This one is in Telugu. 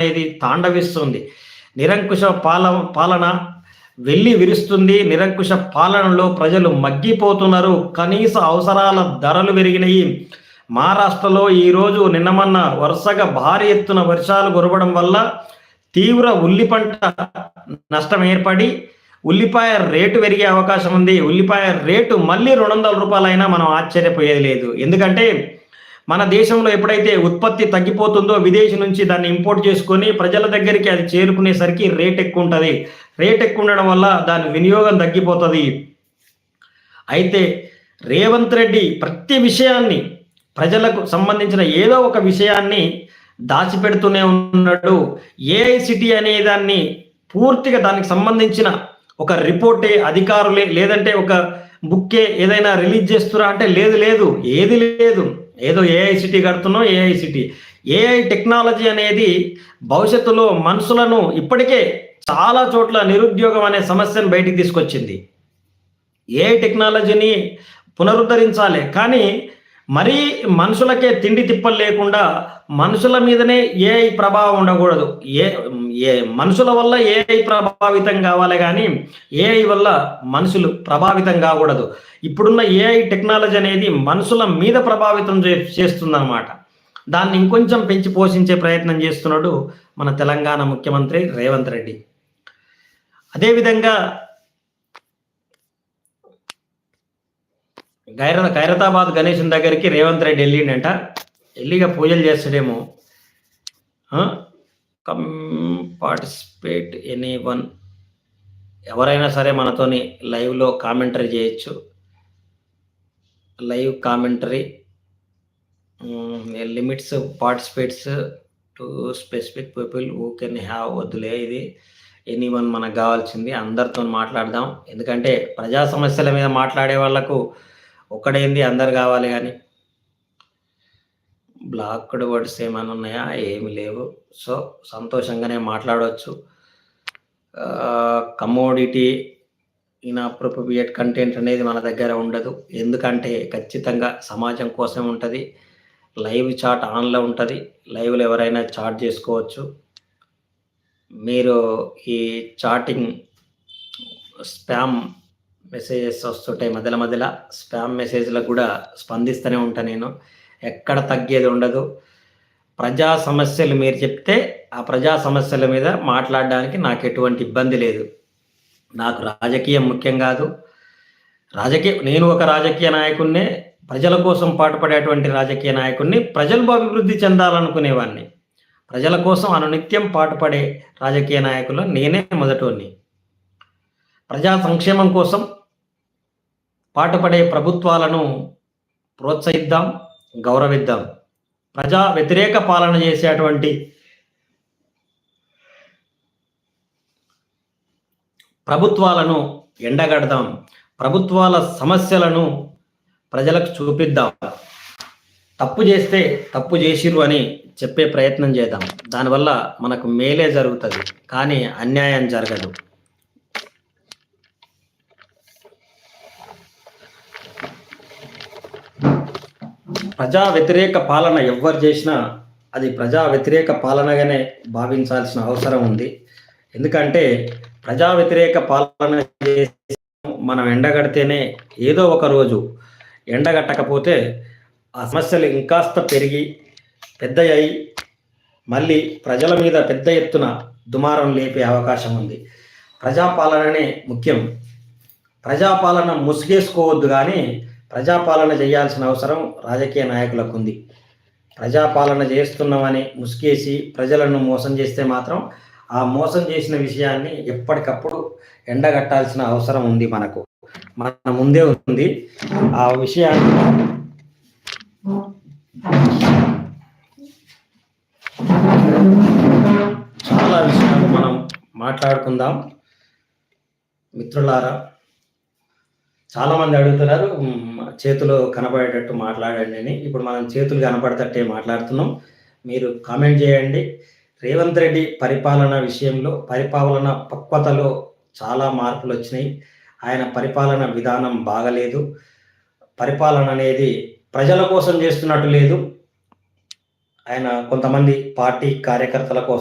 అనేది తాండవిస్తుంది. నిరంకుశ పాల పాలన వెళ్ళి విరుస్తుంది. నిరంకుశ పాలనలో ప్రజలు మగ్గిపోతున్నారు. కనీస అవసరాల ధరలు పెరిగినాయి. మహారాష్ట్రలో ఈరోజు నిన్నమన్న వరుసగా భారీ ఎత్తున వర్షాలు కురవడం వల్ల తీవ్ర ఉల్లి పంట నష్టం ఏర్పడి ఉల్లిపాయ రేటు పెరిగే అవకాశం ఉంది. ఉల్లిపాయ రేటు మళ్ళీ రెండు వందల రూపాయలైనా మనం ఆశ్చర్యపోయేది లేదు. ఎందుకంటే మన దేశంలో ఎప్పుడైతే ఉత్పత్తి తగ్గిపోతుందో విదేశీ నుంచి దాన్ని ఇంపోర్ట్ చేసుకొని ప్రజల దగ్గరికి అది చేరుకునేసరికి రేట్ ఎక్కువ ఉంటుంది. రేట్ ఎక్కువ ఉండడం వల్ల దాని వినియోగం తగ్గిపోతుంది. అయితే రేవంత్ రెడ్డి ప్రతి విషయాన్ని ప్రజలకు సంబంధించిన ఏదో ఒక విషయాన్ని దాచిపెడుతూనే ఉన్నాడు. ఏఐసిటీ అనే దాన్ని పూర్తిగా దానికి సంబంధించిన ఒక రిపోర్టే అధికారులే లేదంటే ఒక బుక్కే ఏదైనా రిలీజ్ చేస్తురా అంటే లేదు లేదు ఏది లేదు. ఏదో ఏఐసిటీ కడుతున్నాం ఏఐసిటీ ఏఐ టెక్నాలజీ అనేది భవిష్యత్తులో మనుషులను ఇప్పటికే చాలా చోట్ల నిరుద్యోగం అనే సమస్యను బయటికి తీసుకొచ్చింది. ఏఐ టెక్నాలజీని పునరుద్ధరించాలి. కానీ మరీ మనుషులకే తిండి తిప్పలు లేకుండా మనుషుల మీదనే ఏఐ ప్రభావం ఉండకూడదు. ఏ ఏ మనుషుల వల్ల ఏఐ ప్రభావితం కావాలి కానీ ఏఐ వల్ల మనుషులు ప్రభావితం కాకూడదు. ఇప్పుడున్న ఏఐ టెక్నాలజీ అనేది మనుషుల మీద ప్రభావితం చే చేస్తుందన్నమాట. దాన్ని ఇంకొంచెం పెంచి పోషించే ప్రయత్నం చేస్తున్నాడు మన తెలంగాణ ముఖ్యమంత్రి రేవంత్ రెడ్డి. అదేవిధంగా గైర ఖైరతాబాద్ గణేషన్ దగ్గరికి రేవంత్ రెడ్డి వెళ్ళిండంట. వెళ్ళిగా పూజలు చేస్తాడేమో. కమ్ పార్టిసిపేట్ ఎనీ వన్ ఎవరైనా సరే మనతోని లైవ్లో కామెంటరీ చేయొచ్చు. Live commentary. Limits participates to specific people who can have వద్దులే ఇది. ఎనీ వన్ మనకు కావాల్సింది. అందరితో మాట్లాడదాం. ఎందుకంటే ప్రజా సమస్యల మీద మాట్లాడే వాళ్ళకు ఒక్కడేంది? అందరు కావాలి కానీ. బ్లాక్డ్ వర్డ్స్ ఏమైనా ఉన్నాయా? ఏమి లేవు. సో సంతోషంగానే మాట్లాడవచ్చు కమోడిటీ ఇన్ అప్రోప్రియేట్ కంటెంట్ అనేది మన దగ్గర ఉండదు. ఎందుకంటే ఖచ్చితంగా సమాజం కోసం ఉంటుంది. లైవ్ చాట్ ఆన్లో ఉంటుంది. లైవ్లో ఎవరైనా చాట్ చేసుకోవచ్చు. మీరు ఈ చాటింగ్ స్పామ్ మెసేజెస్ వస్తుంటాయి మధ్యలో మధ్యలో. స్పామ్ మెసేజ్లకు కూడా స్పందిస్తూనే ఉంటాను నేను. ఎక్కడ తగ్గేది ఉండదు. ప్రజా సమస్యలు మీరు చెప్తే ఆ ప్రజా సమస్యల మీద మాట్లాడడానికి నాకు ఎటువంటి ఇబ్బంది లేదు. నాకు రాజకీయం ముఖ్యం కాదు. రాజకీయ నేను ఒక రాజకీయ నాయకుడినే ప్రజల కోసం పాటుపడేటువంటి రాజకీయ నాయకుడిని ప్రజలు అభివృద్ధి చెందాలనుకునేవాడిని ప్రజల కోసం అనునిత్యం పాటుపడే రాజకీయ నాయకులు నేనే మొదటోని ప్రజా సంక్షేమం కోసం పాటుపడే ప్రభుత్వాలను ప్రోత్సహిద్దాం గౌరవిద్దాం. ప్రజా వ్యతిరేక పాలన చేసేటువంటి ప్రభుత్వాలను ఎండగడదాం. ప్రభుత్వాల సమస్యలను ప్రజలకు చూపిద్దాం. తప్పు చేస్తే తప్పు చేసిరు అని చెప్పే ప్రయత్నం చేద్దాం. దానివల్ల మనకు మేలే జరుగుతుంది. కానీ అన్యాయం జరగదు. ప్రజా వ్యతిరేక పాలన ఎవ్వరు చేసినా అది ప్రజా వ్యతిరేక పాలనగానే భావించాల్సిన అవసరం ఉంది. ఎందుకంటే ప్రజా వ్యతిరేక పాలన చేసి మనం ఎండగడితేనే ఏదో ఒక రోజు ఎండగట్టకపోతే ఆ సమస్యలు ఇంకాస్త పెరిగి పెద్దయ్యి మళ్ళీ ప్రజల మీద పెద్ద ఎత్తున దుమారం లేపే అవకాశం ఉంది. ప్రజాపాలననే ముఖ్యం. ప్రజాపాలన ముసుగేసుకోవద్దు కానీ ప్రజాపాలన చేయాల్సిన అవసరం రాజకీయ నాయకులకు ఉంది ప్రజాపాలన చేస్తున్నామని ముసుగేసి ప్రజలను మోసం చేస్తే మాత్రం ఆ మోసం చేసిన విషయాన్ని ఎప్పటికప్పుడు ఎండగట్టాల్సిన అవసరం ఉంది మనకు. మన ముందే ఉంది. ఆ విషయాన్ని చాలా విషయాలు మనం మాట్లాడుకుందాం. మిత్రులారా చాలామంది అడుగుతున్నారు చేతులు కనపడేటట్టు మాట్లాడండి అని. ఇప్పుడు మనం చేతులు కనపడతట్టే మాట్లాడుతున్నాం. మీరు కామెంట్ చేయండి. రేవంత్ రెడ్డి పరిపాలన విషయంలో పరిపాలన పక్వతలో చాలా మార్పులు వచ్చినాయి. ఆయన పరిపాలన విధానం బాగలేదు. పరిపాలన అనేది ప్రజల కోసం చేస్తున్నట్టు లేదు. ఆయన కొంతమంది పార్టీ కార్యకర్తల కోసం